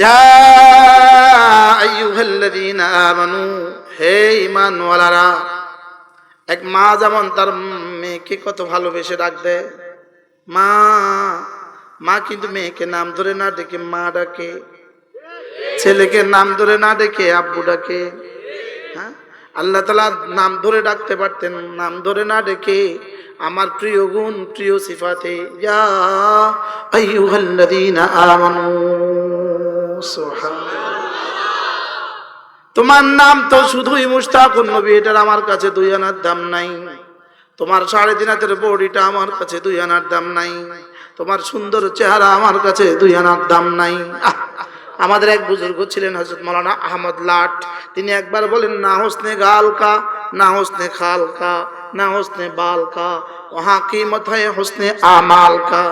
ইয়া আইয়ুহাল্লাযীনা আমানু, হে ঈমানওয়ালারা, এক মা যেমন তার মেয়েকে কত ভালোবেসে ডাকবে মা মা কিন্তু মেয়েকে নাম ধরে না ডেকে মা ডাকে, ছেলেকে নাম ধরে না ডেকে আব্বু ডাকে। হ্যাঁ? আল্লাহ তালা নাম ধরে ডাকতে পারতেন, নাম ধরে না ডেকে আমার প্রিয় গুণ, প্রিয় সিফাতে, ইয়া আইয়ুহাল্লাযীনা আমানু। তোমার নাম তো শুধুই মুস্তাকুন নবী, এটার আমার কাছে দুই আনার দাম নাই। তোমার সাড়ে তিন হাতের বডিটা আমার কাছে দুই আনার দাম নাই। তোমার সুন্দর চেহারা আমার কাছে দুই আনার দাম নাই। আমাদের এক বুজুর্গ ছিলেন হজরত মৌলানা আহমদ লাট। তিনি একবার বলেন, না হোসনে গাল কা না হোসনে খাল কা না হোসনে বাল কা ওহা কিমত হয় হোসনে আমাল কা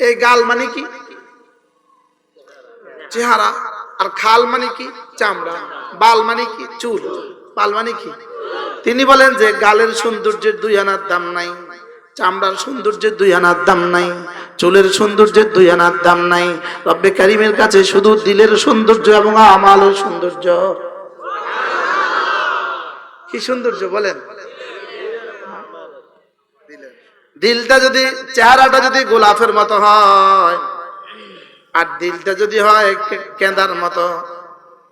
এই গাল মানে কি? চেহারা, আর খাল মানে কি? চামড়া। বাল মানে কি? চুল। বাল মানে কি? তিনি বলেন যে গালের সৌন্দর্যের দুই আনার দাম নাই, চামড়ার সৌন্দর্যের দুই আনার দাম নাই, চুলের সৌন্দর্যের দুই আনার দাম নাই। রব্বে কারিমের কাছে শুধু দিলের সৌন্দর্য এবং আমালের সৌন্দর্য। কি সৌন্দর্য বলেন? দিলটা যদি, চেহারাটা যদি গোলাপের মতো হয় আর দিলটা যদি হয় কেঁদার মতো।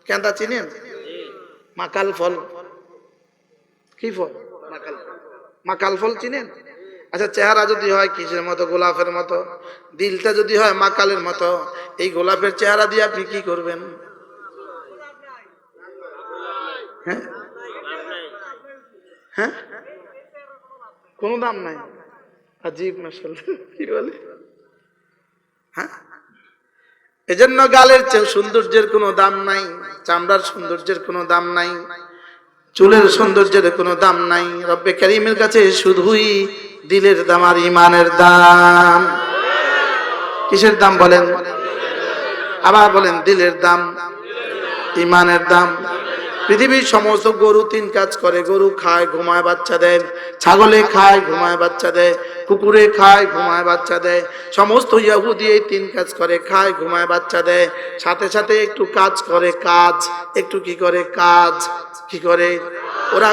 কেঁদা চিনেন? মাকাল ফল। কি ফল? মাকাল মাকাল ফল চিনেন? আচ্ছা চেহারা যদি হয় কিসের মতো? গোলাপের মতো। দিলটা যদি হয় মাকালের মতো। এই গোলাপের চেহারা দিয়ে আপনি কি করবেন? হ্যাঁ? হ্যাঁ? কোনো দাম নাই। আজীব মাসাল কি বলে? হ্যাঁ? এজন্য গালের সৌন্দর্যের কোনো দাম নাই, চামড়ার সৌন্দর্যের কোনো দাম নাই, চুলের সৌন্দর্যের কোনো দাম নাই। রব্বে করিমের কাছে শুধুই দিলের দাম আর ইমানের দাম। কিসের দাম বলেন? আবার বলেন, দিলের দাম ইমানের দাম। পৃথিবীর সমস্ত গরু তিন কাজ করে, গরু খায়, ঘুমায়, বাচ্চা দেয়, ছাগলে খায়, ঘুমায়, বাচ্চা দেয়, কুকুরে খায়, ঘুমায়, বাচ্চা দেয়, সমস্ত ইয়াহুদি এই তিন কাজ করে, খায়, ঘুমায়, বাচ্চা দেয়, সাথে সাথে একটু কাজ করে, কাজ, একটু কি করে, কাজ, কি করে, ওরা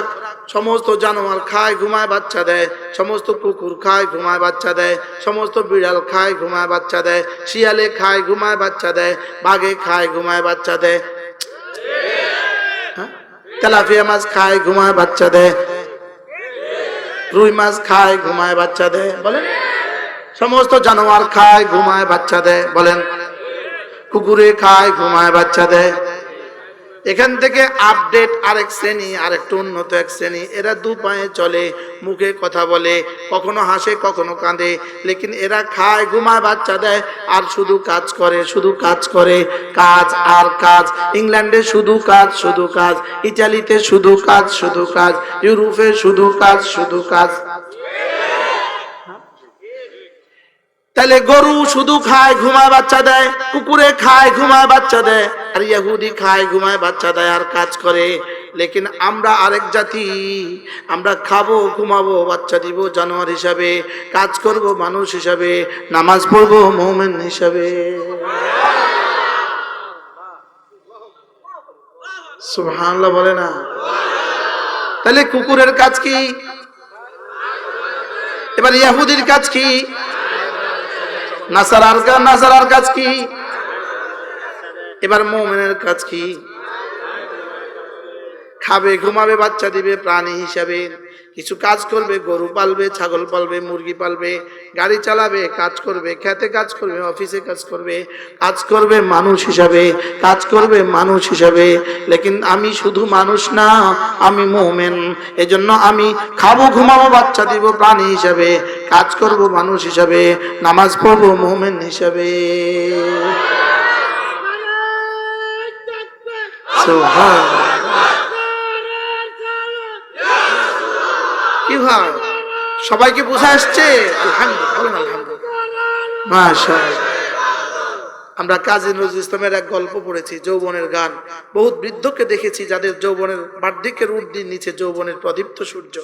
সমস্ত জানোয়ার খায়, ঘুমায়, বাচ্চা দেয়, সমস্ত কুকুর খায়, ঘুমায়, বাচ্চা দেয়, সমস্ত বিড়াল খায়, ঘুমায়, বাচ্চা দেয়, শিয়ালে খায়, ঘুমায়, বাচ্চা দেয়, বাঘে খায়, ঘুমায়, বাচ্চা দেয় তেলাপিয়া মাছ খায়, ঘুমায় বাচ্চা দেয় রুই মাছ খায়, ঘুমায় বাচ্চা দেয় বলেন। সমস্ত জানোয়ার খায়, ঘুমায় বাচ্চা দেয় বলেন। কুকুরে খায়, ঘুমায় বাচ্চা দেয় এখান থেকে আপডেট আরেক শ্রেণি, আরেকটু উন্নত এক শ্রেণি। এরা দু পায়ে চলে, মুখে কথা বলে, কখনো হাসে, কখনো কাঁদে। লেকিন এরা খায়, ঘুমায়, বাচ্চা দেয়, আর শুধু কাজ করে, শুধু কাজ করে, কাজ আর কাজ। ইংল্যান্ডে শুধু কাজ শুধু কাজ। ইটালিতে শুধু কাজ শুধু কাজ। ইউরোপে শুধু কাজ শুধু কাজ। তাহলে গরু শুধু খায়, ঘুমায়, বাচ্চা দেয়, কুকুরে খায়, ঘুমায়, বাচ্চা দেয়, আর ইহুদি খায়, ঘুমায়, বাচ্চা দেয়, আর কাজ করে। লেকিন আমরা আরেক জাতি, আমরা খাব, ঘুমাবো, বাচ্চা দিব জানোয়ার হিসাবে, কাজ করব মানুষ হিসাবে, নামাজ পড়ব মোমেন হিসাবে। সুবহানাল্লাহ বলে না? তাহলে কুকুরের কাজ কি? এবার ইয়াহুদির কাজ কি? নাসারার কাজ নাসারার কাজ কি? এবার মোমেনের কাজ কি? খাবে, ঘুমাবে, বাচ্চা দিবে, প্রাণী হিসাবে। কিছু কাজ করবে, গরু পালবে, ছাগল পালবে, মুরগি পালবে, গাড়ি চালাবে, কাজ করবে, খেতে কাজ করবে, অফিসে কাজ করবে কাজ করবে মানুষ হিসাবে, কাজ করবে মানুষ হিসাবে। লেকিন আমি শুধু মানুষ না, আমি মোমেন। এজন্য আমি খাব, ঘুমাবো, বাচ্চা দিব, প্রাণী হিসাবে, কাজ করব, মানুষ হিসাবে, নামাজ পড়ব, মোমেন হিসাবে। সুবহানাল্লাহ। সবাইকে বুঝে আসছে। আমরা কাজী নজরুল ইসলামের এক গল্প পড়েছি, যৌবনের গান। বহুত বৃদ্ধকে দেখেছি যাদের যৌবনের বার্ধক্যের ঊর্ধ্বের নিচে যৌবনের প্রদীপ্ত সূর্য।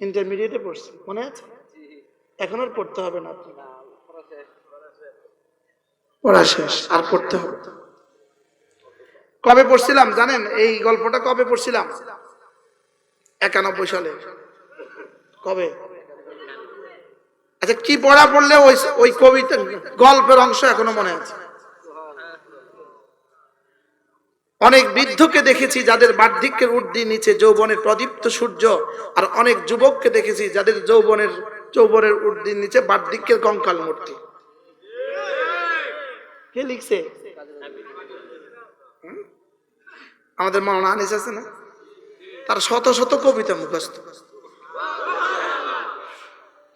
ইন্টারমিডিয়েটে পড়ছি, মনে আছে? এখন আর পড়তে হবে না পড়া শেষ, আর পড়তে হবে। কবে পড়ছিলাম, জানেন? এই গল্পটা কবে পড়ছিলাম? একানব্বই সালে। কবে? আচ্ছা কি পড়া পড়লে ওই ওই কবিতা, গল্পের অংশ এখনও মনে আছে? অনেক বৃদ্ধকে দেখেছি যাদের বার্ধক্যের ঊর্ধ্বে নিচে যৌবনের প্রদীপ্ত সূর্য, আর অনেক যুবককে দেখেছি যাদের যৌবনের যৌবনের ঊর্ধ্বে নিচে বার্ধক্যের কঙ্কাল মূর্তি। কে লিখছে? আমাদের মৌলানা আনিস আছে না? তার শত শত কবিতা মুখস্থ।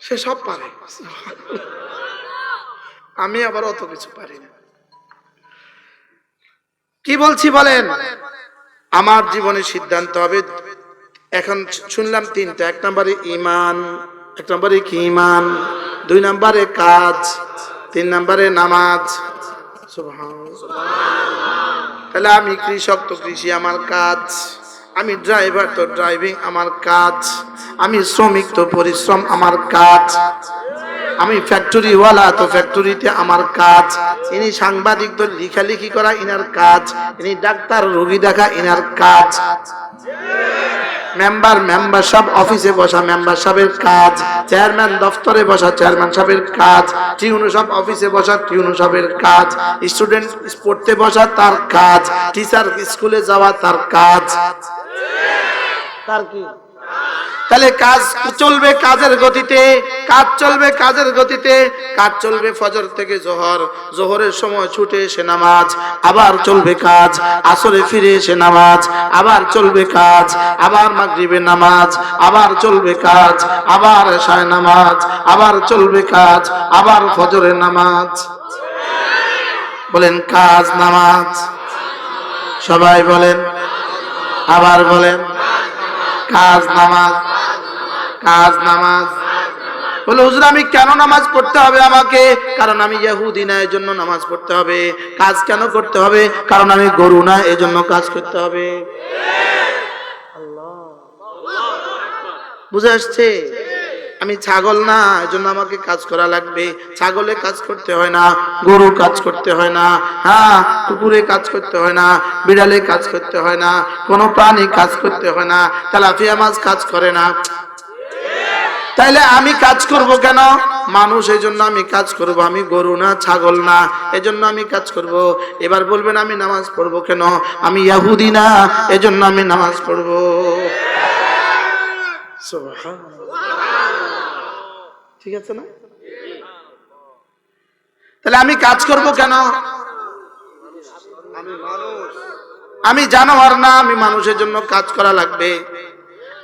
সে সব পারে। আমি আবার অত কিছু পারি না। কি বলছি বলেন? আমার জীবনের সিদ্ধান্ত হবে। এখন শুনলাম তিনটা। এক নম্বরে ইমান এক নম্বরে কি ইমান দুই নম্বরে কাজ, তিন নম্বরে নামাজ। তাহলে আমি কৃষক তো কৃষি আমার কাজ। আমি ড্রাইভার তো ড্রাইভিং আমার কাজ, আমি শ্রমিক তো পরিশ্রম আমার কাজ। আমি ফ্যাক্টরিওয়ালা তো ফ্যাক্টরিতে আমার কাজ। ইনি সাংবাদিক তো লিখালিখি করা ইনার কাজ। ইনি ডাক্তার, রোগী দেখা ইনার কাজ। মেম্বার মেম্বার সব অফিসে বসা মেম্বার সাহেবের কাজ। চেয়ারম্যান দফতরে বসা চেয়ারম্যান সাহেবের কাজ। টিউনো সব অফিসে বসা টিউনো সাহেবের কাজ। স্টুডেন্ট পড়তে বসা তার কাজ। টিচার স্কুলে যাওয়া তার কাজ। তার কি? তাহলে কাজ চলবে কাজের গতিতে, কাজ চলবে কাজের গতিতে, কাজ চলবে ফজর থেকে জোহর, জোহরের সময় ছুটে এসে নামাজ, আবার চলবে কাজ, আসরে ফিরে এসে নামাজ, আবার চলবে কাজ, আবার মাগরিবে নামাজ, আবার চলবে কাজ, আবার এশায় নামাজ, আবার চলবে কাজ, আবার ফজরের নামাজ। বলেন, কাজ, নামাজ। সবাই বলেন আবার বলেন, কাজ নামাজ কাজ নামাজ। বলে, হুজুর, আমি কেন নামাজ পড়তে হবে আমাকে? কারণ আমি ইহুদি না, এজন্য জন্য নামাজ পড়তে হবে। কাজ কেন করতে হবে? কারণ আমি গরু না এর জন্য কাজ করতে হবে। বুঝে আসছে? আমি ছাগল না এই জন্য আমাকে কাজ করা লাগবে। ছাগলে কাজ করতে হয় না গরু কাজ করতে হয় না হ্যাঁ কুকুরে কাজ করতে হয় না, বিড়ালে কাজ করতে হয় না, কোনো প্রাণী কাজ করতে হয় না, তেলাপিয়া মাছ কাজ করে না। তাইলে আমি কাজ করব কেন? মানুষ এই জন্য আমি কাজ করব। আমি গরু না, ছাগল না, এজন্য আমি কাজ করব। এবার বলবেন, আমি নামাজ পড়ব কেন? আমি ইয়াহুদি না, এজন্য আমি নামাজ পড়ব। ঠিক আছে না? তাহলে আমি কাজ করব কেন? আমি জানোয়ার না, আমি মানুষের জন্য কাজ করা লাগবে।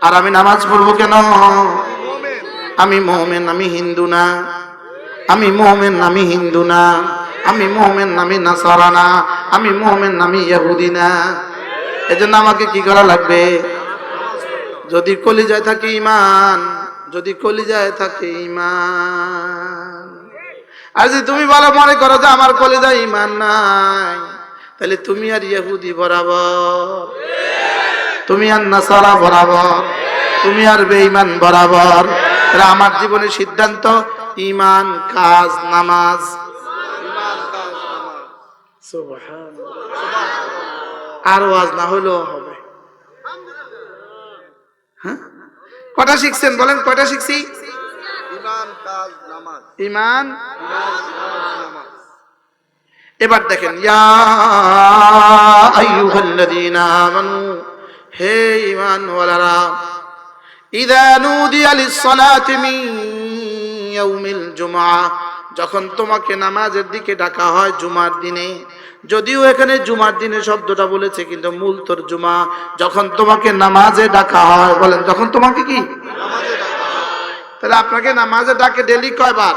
আর আমি নামাজ পড়ব কেন? আমি মোহামেন আমি হিন্দু না। আমি মোহামেন আমি হিন্দু না। আমি মোহামেন আমি নাসারা না। আমি মোহামেন আমি ইহুদি না। এজন্য আমাকে কি করা লাগবে? যদি কলিজায় থাকে ইমান যদি কলিজায় থাকে ইমান আর যদি তুমি বলো মনে করো যে আমার কলিজায় ইমান নাই, তাহলে তুমি আর ইহুদি বরাবর, তুমি আর নাসারা বরাবর, তুমি আর বেঈমান বরাবর। তাহলে আমার জীবনের সিদ্ধান্ত ইমান কাজ, নামাজ। আর ওয়াজ না হলেও হবে হ্যাঁ কটা শিখছেন বলেন কয়টা শিখছি? ইমান এবার দেখেন ইয়া হে ইমান ইযা নুদিয়া লিস-সালাতি মিন ইয়াউমিল জুমআ যখন তোমাকে নামাজের দিকে ডাকা হয় জুমার দিনে, যদিও এখানে জুমার দিনে শব্দটা বলেছে, কিন্তু মূল তোর জুমা, যখন তোমাকে নামাজে ডাকা হয়, বলেন যখন তোমাকে কি? তাহলে আপনাকে নামাজে ডাকে ডেলি কয়বার?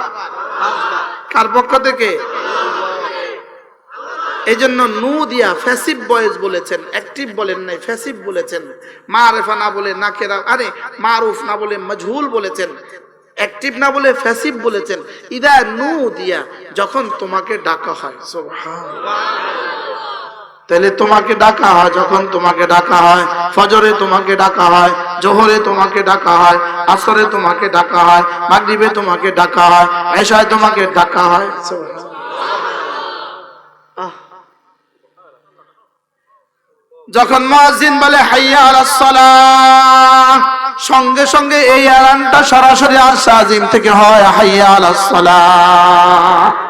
কার পক্ষ থেকে? এই জন্য নু দিয়া ফ্যাসিভ বয়েস বলেছেন, অ্যাক্টিভ বলেন নাই, ফ্যাসিভ বলেছেন। মারেফা না বলে নাকেরা, আরে, মারুফ না বলে মজহুল বলেছেন। অ্যাক্টিভ না বলে ফ্যাসিভ বলেছেন, ইদা নু দিয়া যখন তোমাকে ডাকা হয়। তাহলে তোমাকে ডাকা হয় যখন তোমাকে ডাকা হয়, ফজরে তোমাকে ডাকা হয়, জোহরে তোমাকে ডাকা হয়, আসরে তোমাকে ডাকা হয়, মাগরিবে তোমাকে ডাকা হয়, এশায় তোমাকে ডাকা হয়। যখন মুয়াজ্জিন বলে, হাইয়া আলাস সালাহ সঙ্গে সঙ্গে এই আলানটা সরাসরি আরশ আজিম থেকে হয় হাইয়া আলাস সালাহ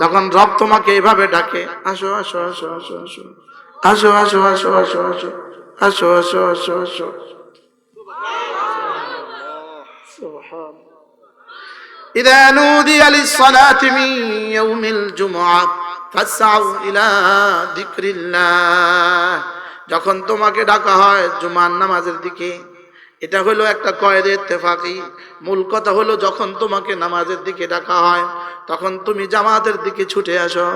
যখন রব তোমাকে এভাবে ডাকে আসো আসো আসো আসো আসো আসো আসো আসো আসো আসো আসো আসো আসো আসো سبحان إذا نودي للصلاة من يوم الجمعة فاسعوا إلى ذكر الله যখন তোমাকে ডাকা হয় জুমার নামাজের দিকে, এটা হলো একটা কয়েদ ইত্তেফাকি। মূল কথা হলো যখন তোমাকে নামাজের দিকে ডাকা হয়, তখন তুমি জামাতের দিকে ছুটে আসো।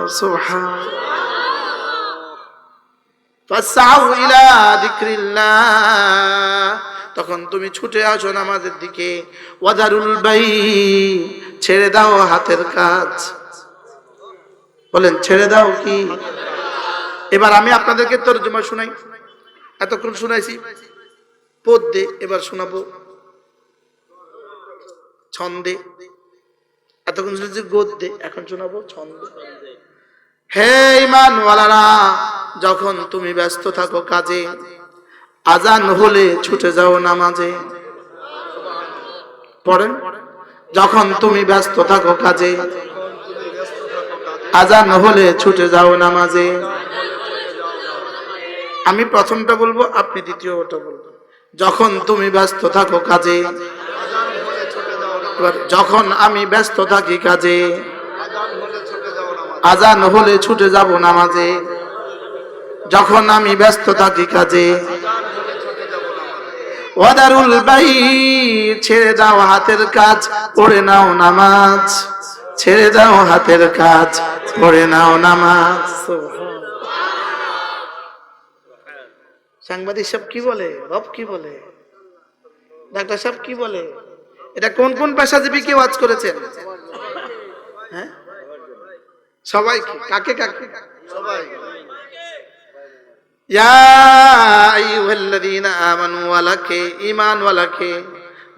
তখন তুমি ছুটে আসো নামাজের দিকে। ওয়াদারুল বাই, ছেড়ে দাও হাতের কাজ। বলেন, ছেড়ে দাও কি? এবার আমি আপনাদেরকে তর্জমা শুনাই। এতক্ষণ শুনাইছি। পদ্যে এবার শোনাবো। ছন্দে। এতক্ষণ শুনেছি গদ্যে, এখন শোনাবো ছন্দে। হে ইমানওয়ালারা, যখন তুমি ব্যস্ত থাকো কাজে, আজান হলে ছুটে যাও নামাজে। পড়েন। যখন তুমি ব্যস্ত থাকো কাজে, আজান হলে ছুটে যাও নামাজে। আমি প্রথমটা বলব, আপনি দ্বিতীয়টা বলবেন। যখন তুমি ব্যস্ত থাকো কাজে, যখন আমি ব্যস্ত থাকি কাজে, আজান হলে ছুটে যাব নামাজে। যখন আমি ব্যস্ত থাকি কাজে, ওয়াদারুল বাই ছেড়ে দাও হাতের কাজ, পড়ে নাও নামাজ। ছেড়ে দাও হাতের কাজ, পড়ে নাও নামাজ। সাংবাদিক সব কি বলে? রব কি বলে? ডাক্তার সাহেব কি বলে? এটা কোন কোন পেশাজীবীকে ওয়াজ করেছেন? হ্যাঁ? সবাই কি? কাকে কাকে? সবাই।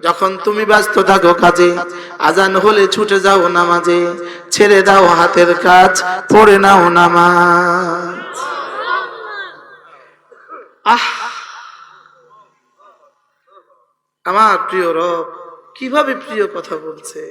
যখন তুমি ব্যস্ত থাকো কাজে আজান হলে ছুটে যাও নামাজে, ছেড়ে দাও হাতের কাজ, পড়ে নাও নামাজ। আহ। আমার প্রিয় রব কীভাবে প্রিয় কথা বলছে?